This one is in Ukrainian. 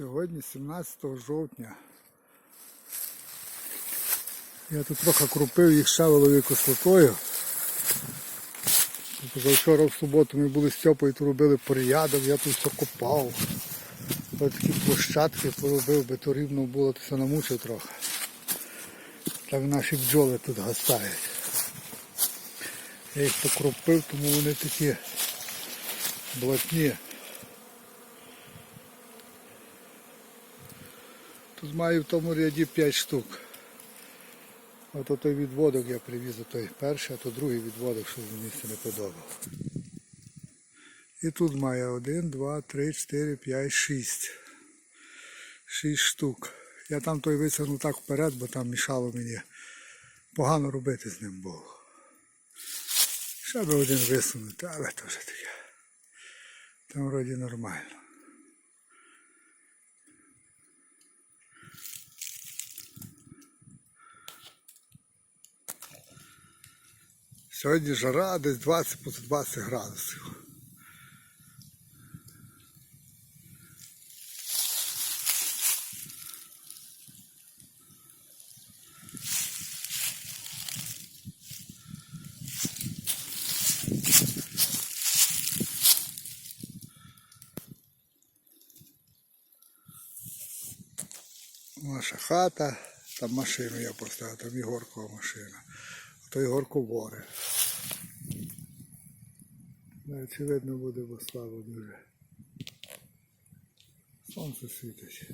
Сьогодні 17 жовтня. Я тут трохи крупив їх щавеловою кислотою. Позавчора в суботу ми були з Стьопою, тут робили порядок, я тут все копав. Ось такі площадки поробив, би то рівно було, то все намучив трохи. Так наші бджоли тут гастають. Я їх покропив, тому вони такі блатні. Тут маю в тому ряді 5 штук. От той відводок я привіз, той перший, а то другий відводок, що мені це не подобав. І тут має 1, 2, 3, 4, 5, 6. 6 штук. Я там той висягнув так вперед, бо там мішало мені погано робити з ним було. Ще би один висунути, але вже таке. Там вроді нормально. Сьогодні жара десь 20 по 20 градусів. Наша хата, там машину я поставив, там Ігоркова машина. А то Ігорко воре. Не, Чи видно буде, бо слабо дуже. Сонце світить.